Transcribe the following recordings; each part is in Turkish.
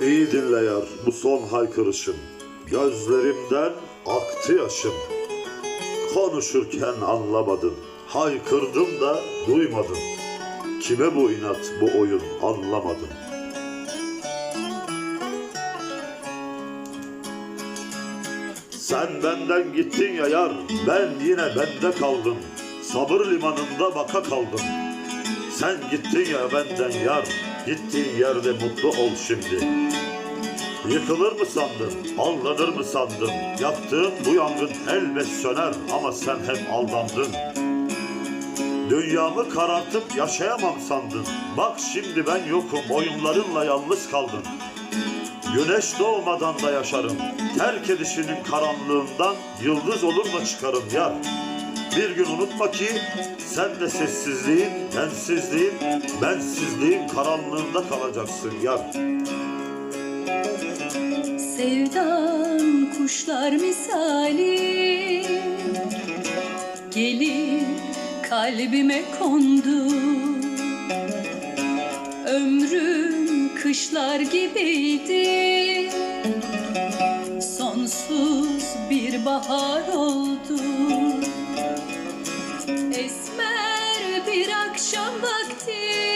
İyi dinle yar bu son haykırışım. Gözlerimden aktı yaşım. Konuşurken anlamadın. Haykırdım da duymadın. Kime bu inat bu oyun anlamadım. Sen benden gittin ya yar, ben yine bende kaldım. Sabır limanında baka kaldım. Sen gittin ya benden yar, gittiğin yerde mutlu ol şimdi. Yıkılır mı sandın, aldanır mı sandın? Yaktığın bu yangın elbet söner ama sen hep aldandın. Dünyamı karartıp yaşayamam sandın. Bak şimdi ben yokum, oyunlarınla yalnız kaldın. Güneş doğmadan da yaşarım. Terk edişinin karanlığından yıldız olur da çıkarım yar. Bir gün unutma ki sen de sessizliğin, bensizliğin, bensizliğin karanlığında kalacaksın yar. Sevdan kuşlar misali Gelip kalbime kondu Ömrüm kışlar gibiydi Sonsuz bir bahar oldu. Esmer bir akşam vakti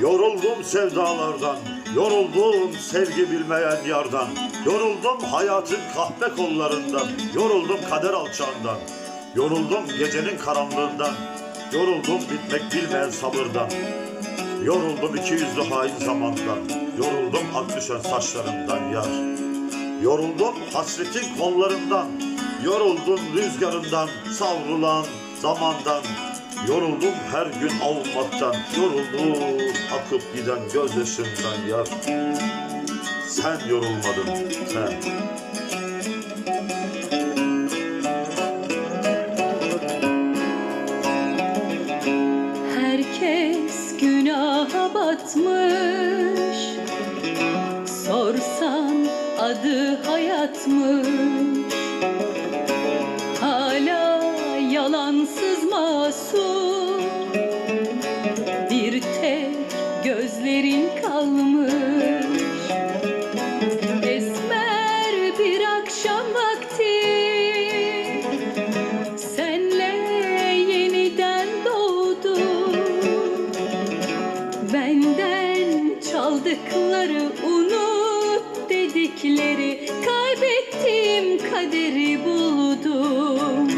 Yoruldum sevdalardan, yoruldum sevgi bilmeyen yardan, yoruldum hayatın kahpe kollarından, yoruldum kader alçağından, yoruldum gecenin karanlığından, yoruldum bitmek bilmeyen sabırdan, yoruldum iki yüzlü hain zamandan, yoruldum ak düşen saçlarından yar, yoruldum hasretin kollarından, yoruldum rüzgarından, savrulan zamandan, Yoruldum her gün avutmaktan, yoruldum akıp giden gözyaşından yar. Sen yorulmadın, sen. Herkes günaha batmış Sorsan adı hayatmış masum Bir tek gözlerin kalmış. Esmer bir akşam vakti. Senle yeniden doğdu Benden çaldıkları unut dedikleri Kaybettiğim kaderi buldum